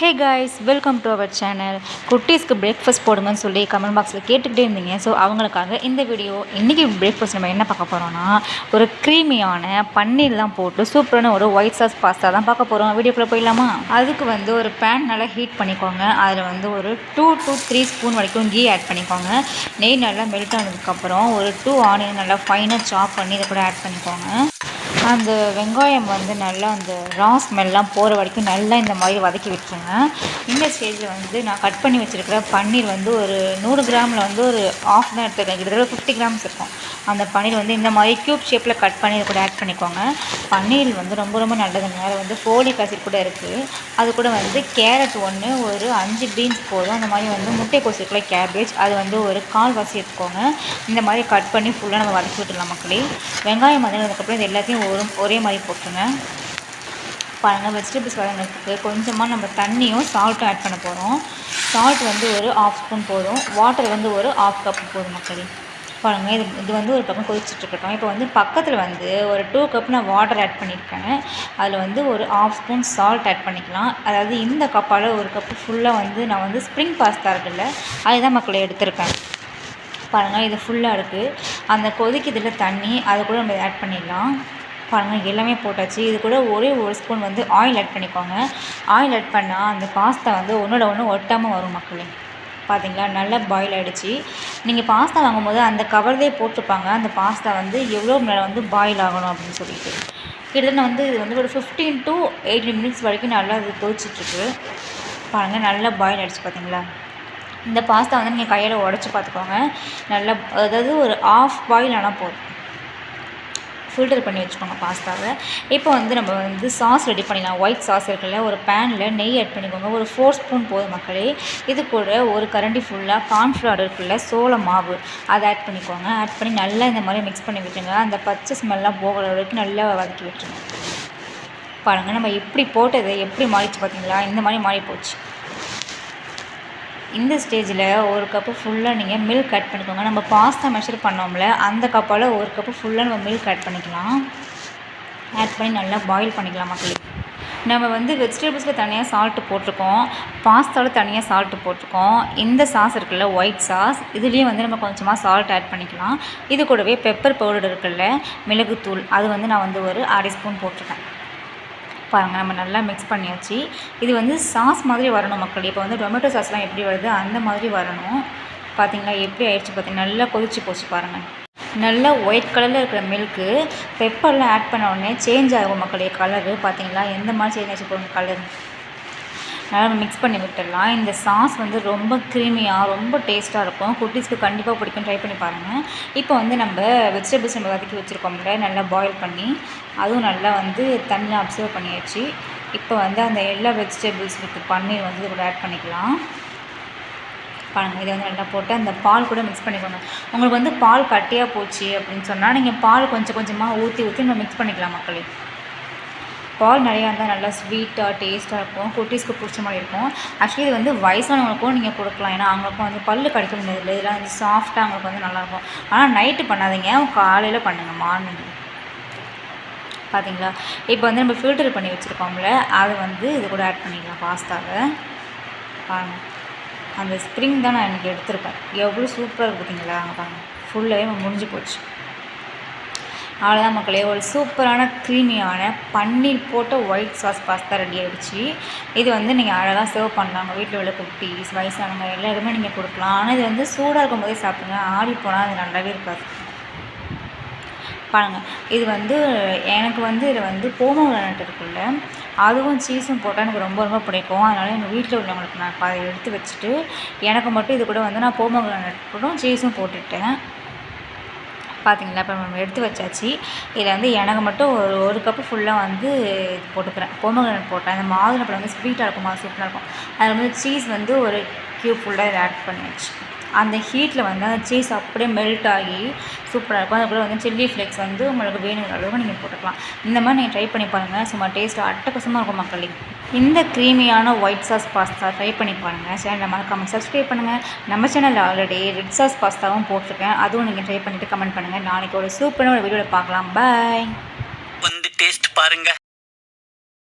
Hey guys welcome to our channel குட்டீஸ்க்கு breakfast போடுங்கன்னு சொல்லி comment பாக்ஸில் கேட்டுக்கிட்டே இருந்தீங்க. ஸோ அவங்களுக்காக இந்த வீடியோ இன்றைக்கி பிரேக்ஃபாஸ்ட் நம்ம என்ன பார்க்க போகிறோம்னா ஒரு க்ரீமியான பன்னீர்லாம் போட்டு சூப்பரான ஒரு ஒயிட் சாஸ் பாஸ்தா தான் பார்க்க போகிறோம் வீடியோக்குள்ளே போயிடலாமா? அதுக்கு வந்து ஒரு பேன் நல்லா ஹீட் பண்ணிக்கோங்க. அதில் வந்து ஒரு டூ டூ த்ரீ ஸ்பூன் வரைக்கும் கீ ஆட் பண்ணிக்கோங்க. நெய் நல்லா மெல்ட் ஆனதுக்கப்புறம் ஒரு டூ ஆனியன் நல்லா ஃபைனாக சாப் பண்ணி இதை கூட ஆட் பண்ணிக்கோங்க. அந்த வெங்காயம் வந்து நல்லா அந்த ரா ஸ்மெல்லாம் போகிற வரைக்கும் நல்லா இந்த மாதிரி வதக்கி விட்டுருங்க இந்த ஸ்டேஜில் வந்து நான் கட் பண்ணி வச்சுருக்கிற பன்னீர் வந்து ஒரு நூறு கிராமில் வந்து ஒரு ஆஃப் தான் எடுத்துருக்கேன் கிட்டத்தட்ட ஃபிஃப்டி கிராம்ஸ் இருக்கும். அந்த பன்னீர் வந்து இந்த மாதிரி க்யூப் ஷேப்பில் கட் பண்ணி கூட ஆட் பண்ணிக்கோங்க. பன்னீர் வந்து ரொம்ப ரொம்ப நல்லதுங்க. அதில் வந்து ஃபோலிக் ஆசிட் கூட இருக்குது அது கூட வந்து கேரட் ஒன்று ஒரு அஞ்சு பீன்ஸ் போதும். அந்த மாதிரி வந்து முட்டைக்கோஸ் இருக்குல்ல கேபேஜ் அது வந்து ஒரு கால் வாசி எடுத்துக்கோங்க. இந்த மாதிரி கட் பண்ணி ஃபுல்லாக நம்ம வதக்கி விட்டுடலாம் மக்களே. வெங்காயம் வதங்கினதுக்கப்புறம் இது எல்லாத்தையும் ஒரு ஒரே மாதிரி போட்டுருங்க. பாருங்கள் வெஜிடபிள்ஸ் வதங்கிறதுக்கு கொஞ்சமாக நம்ம தண்ணியும் சால்ட்டும் ஆட் பண்ண போகிறோம் சால்ட் வந்து ஒரு ஆஃப் ஸ்பூன் போதும். வாட்டர் வந்து ஒரு ஆஃப் கப் போதும் மக்களே. பாருங்கள் இது இது வந்து ஒரு பக்கம் கொதிச்சுட்ருக்கட்டும். இப்போ வந்து பக்கத்தில் வந்து ஒரு டூ கப் நான் வாட்டர் ஆட் பண்ணியிருக்கேன். அதில் வந்து ஒரு ஆஃப் ஸ்பூன் சால்ட் ஆட் பண்ணிக்கலாம். அதாவது இந்த கப்பால் ஒரு கப்பு ஃபுல்லாக வந்து நான் வந்து ஸ்ப்ரிங் பாஸ்தா இருக்குல்ல அதுதான் மக்களை எடுத்திருக்கேன் பாருங்கள் இது ஃபுல்லாக இருக்குது அந்த கொதிக்கிறதுல தண்ணி அது கூட நம்ம ஆட் பண்ணிடலாம். பாருங்கள் எல்லாமே போட்டாச்சு. இது கூட ஒரே ஒரு ஸ்பூன் வந்து ஆயில் ஆட் பண்ணிக்கோங்க. ஆயில் ஆட் பண்ணால் அந்த பாஸ்தா வந்து ஒன்றோட ஒன்று ஒட்டாமல் வரும் மக்களே. பார்த்தீங்களா? நல்லா பாயில் ஆகிடுச்சு நீங்கள் பாஸ்தா வாங்கும்போது அந்த கவர்லேயே போட்டிருப்பாங்க. அந்த பாஸ்தா வந்து எவ்வளோ நேரம் வந்து பாயில் ஆகணும் அப்படின்னு சொல்லிட்டு. கிட்டத்தட்ட வந்து இது வந்து ஒரு ஃபிஃப்டீன் டு எயிட்டீன் மினிட்ஸ் வரைக்கும் நல்லா இது கொதிச்சிட்ருக்கு. பாருங்கள் நல்லா பாயில் ஆகிடுச்சு பார்த்தீங்களா? இந்த பாஸ்தா வந்து நீங்கள் கையில் உடச்சி பார்த்துக்கோங்க. நல்லா அதாவது ஒரு ஆஃப் பாயில் ஆனால் போதும். ஃபில்டர் பண்ணி வச்சுக்கோங்க பாஸ்தாவை. இப்போ வந்து நம்ம வந்து சாஸ் ரெடி பண்ணிடலாம். ஒயிட் சாஸ் இருக்குல்ல ஒரு பேனில் நெய் ஆட் பண்ணிக்கோங்க. ஒரு ஃபோர் ஸ்பூன் போதும் மக்களே. இது கூட ஒரு கரண்டி ஃபுல்லாக கார்ன்ஃப்ளவர் இருக்குல்ல சோள மாவு. அதை ஆட் பண்ணிக்கோங்க. ஆட் பண்ணி நல்லா இந்த மாதிரி மிக்ஸ் பண்ணி விட்டுருங்க. அந்த பச்சை ஸ்மெல்லாம் போகிற வரைக்கும் நல்லா வதக்கி விட்டுருங்க. பாருங்கள் நம்ம எப்படி போட்டது எப்படி மாறிச்சு பார்த்தீங்களா? இந்த மாதிரி மாறி போச்சு இந்த ஸ்டேஜில் ஒரு கப்பு ஃபுல்லாக நீங்கள் மில்க் ஆட் பண்ணிக்கோங்க. நம்ம பாஸ்தா மெஷர் பண்ணோம்ல அந்த கப்பால் ஒரு கப்பு ஃபுல்லாக நம்ம மில்க் ஆட் பண்ணிக்கலாம். ஆட் பண்ணி நல்லா பாயில் பண்ணிக்கலாம் மக்களுக்கு நம்ம வந்து வெஜிடபிள்ஸில் தனியாக சால்ட்டு போட்டிருக்கோம். பாஸ்தாவில் தனியாக சால்ட்டு போட்டிருக்கோம். இந்த சாஸ் இருக்குல்ல ஒயிட் சாஸ் இதுலேயும் வந்து நம்ம கொஞ்சமாக சால்ட் ஆட் பண்ணிக்கலாம். இது கூடவே பெப்பர் பவுடர் இருக்குல்ல மிளகுத்தூள் அது வந்து நான் வந்து ஒரு அரை ஸ்பூன் போட்டிருக்கேன். பாருங்கள் நம்ம நல்லா மிக்ஸ் பண்ணியாச்சு. இது வந்து சாஸ் மாதிரி வரணும் மக்கள். இப்போ வந்து டொமேட்டோ சாஸ்லாம் எப்படி வருது அந்த மாதிரி வரணும். பார்த்தீங்களா எப்படி ஆயிடுச்சு பார்த்தீங்கன்னா நல்லா கொதிச்சு போச்சு பாருங்கள் நல்லா ஒயிட் கலரில் இருக்கிற மில்க்கு பெப்பர்லாம் ஆட் பண்ண உடனே சேஞ்ச் ஆகும் மக்களுடைய கலரு பார்த்தீங்களா எந்த மாதிரி சேஞ்ச் ஆச்சு போகும் கலர் நல்லா மிக்ஸ் பண்ணி விட்டுடலாம். இந்த சாஸ் வந்து ரொம்ப க்ரீமியாக ரொம்ப டேஸ்ட்டாக இருக்கும். குட்டீஸ்க்கு கண்டிப்பாக பிடிக்கும். ட்ரை பண்ணி பாருங்கள் இப்போ வந்து நம்ம வெஜிடபிள்ஸ் நம்ம வதக்கி வச்சுருக்கோம்ல நல்லா பாயில் பண்ணி அதுவும் நல்லா வந்து தண்ணியில் அப்சர்வ் பண்ணியாச்சு. இப்போ வந்து அந்த எல்லா வெஜிடபிள்ஸ் வித் பன்னீர் வந்து இது கூட ஆட் பண்ணிக்கலாம். பாருங்கள் இதை வந்து நல்லா போட்டு அந்த பால் கூட மிக்ஸ் பண்ணிக்கோங்க. உங்களுக்கு வந்து பால் கட்டியாக போச்சு அப்படின்னு சொன்னால் நீங்கள் பால் கொஞ்சம் கொஞ்சமாக ஊற்றி ஊற்றி நம்ம மிக்ஸ் பண்ணிக்கலாம் மக்களே. பால் நிறையா இருந்தால் நல்லா ஸ்வீட்டாக டேஸ்ட்டாக இருக்கும். குட்டீஸ்க்கு பிடிச்ச மாதிரி இருக்கும். ஆக்சுவலி இது வந்து வயசானவங்களுக்கும் நீங்கள் கொடுக்கலாம். ஏன்னா அவங்களுக்கும் வந்து பல் கடிக்க முடியாது இல்லை இதெல்லாம் வந்து சாஃப்டாக அவங்களுக்கு வந்து நல்லாயிருக்கும் ஆனால் நைட்டு பண்ணாதீங்க. காலையில் பண்ணுங்கள் மார்னிங் பார்த்தீங்களா இப்போ வந்து நம்ம ஃபில்டர் பண்ணி வச்சுருக்கோம்ல அதை வந்து இது கூட ஆட் பண்ணிக்கலாம் பாஸ்தாவை. பாருங்கள் அந்த ஸ்ப்ரிங் தான் நான் எனக்கு எடுத்திருப்பேன். எவ்வளோ சூப்பராக இருக்குது பார்த்தீங்களா பாருங்கள் ஃபுல்லாகவே முடிஞ்சு போச்சு. அவ்வளோதான் மக்களே ஒரு சூப்பரான க்ரீமியான பன்னீர் போட்ட ஒயிட் சாஸ் பாஸ்தா ரெடி ஆகிடுச்சு இது வந்து நீங்கள் அழகாக சர்வ் பண்ணலாங்க வீட்டில் உள்ள குட்டீஸ் வயசானவங்க எல்லாருமே நீங்கள் கொடுக்கலாம். ஆனால் இது வந்து சூடாக இருக்கும் போதே சாப்பிடுங்க. ஆடி போனால் அது நல்லாவே இருக்காது. பாருங்கள் இது வந்து எனக்கு வந்து இதில் வந்து போமோகிரானட் இருக்குல்ல அதுவும் சீஸும் போட்டால் எனக்கு ரொம்ப ரொம்ப பிடிக்கும். அதனால் எங்கள் வீட்டில் உள்ளவங்களுக்கு நான் அதை எடுத்து வச்சுட்டு எனக்கு மட்டும் இது கூட வந்து நான் போமோகிரானட் கூட சீஸும் போட்டுட்டேன். பார்த்தீங்களா இப்போ நம்ம எடுத்து வச்சாச்சு. இதில் வந்து எனக்கு மட்டும் ஒரு ஒரு கப்பு ஃபுல்லாக வந்து இது போட்டுக்கிறேன். பொமக்ரனட் போட்டேன் அந்த மாதுளப்பழம் வந்து ஸ்வீட்டாக இருக்கும் சூப்பராக இருக்கும். அதில் வந்து சீஸ் வந்து ஒரு க்யூப் ஃபுல்லாக இதை ஆட் பண்ணியாச்சு அந்த ஹீட்டில் வந்து அந்த சீஸ் அப்படியே மெல்ட் ஆகி சூப்பராக இருக்கும். அதுக்குள்ளே வந்து சில்லி ஃப்ளேக்ஸ் வந்து உங்களுக்கு வேணுங்கிற அளவுக்கு நீங்கள் போட்டுக்கலாம். இந்த மாதிரி நீங்கள் ட்ரை பண்ணி பாருங்கள் சும்மா டேஸ்ட் அட்டகசமாக இருக்கும் மக்களே. இந்த க்ரீமியான ஒயிட் சாஸ் பாஸ்தா ட்ரை பண்ணி பாருங்கள் சேனலை மறக்காமல் சப்ஸ்கிரைப் பண்ணுங்கள் நம்ம சேனலில் ஆல்ரெடி ரெட் சாஸ் பாஸ்தாவும் போட்டிருக்கேன். அதுவும் நீங்கள் ட்ரை பண்ணிவிட்டு கமெண்ட் பண்ணுங்கள் நாளைக்கு ஒரு சூப்பரான ஒரு வீடியோவில் பார்க்கலாம். பாய் வந்து டேஸ்ட் பாருங்கள்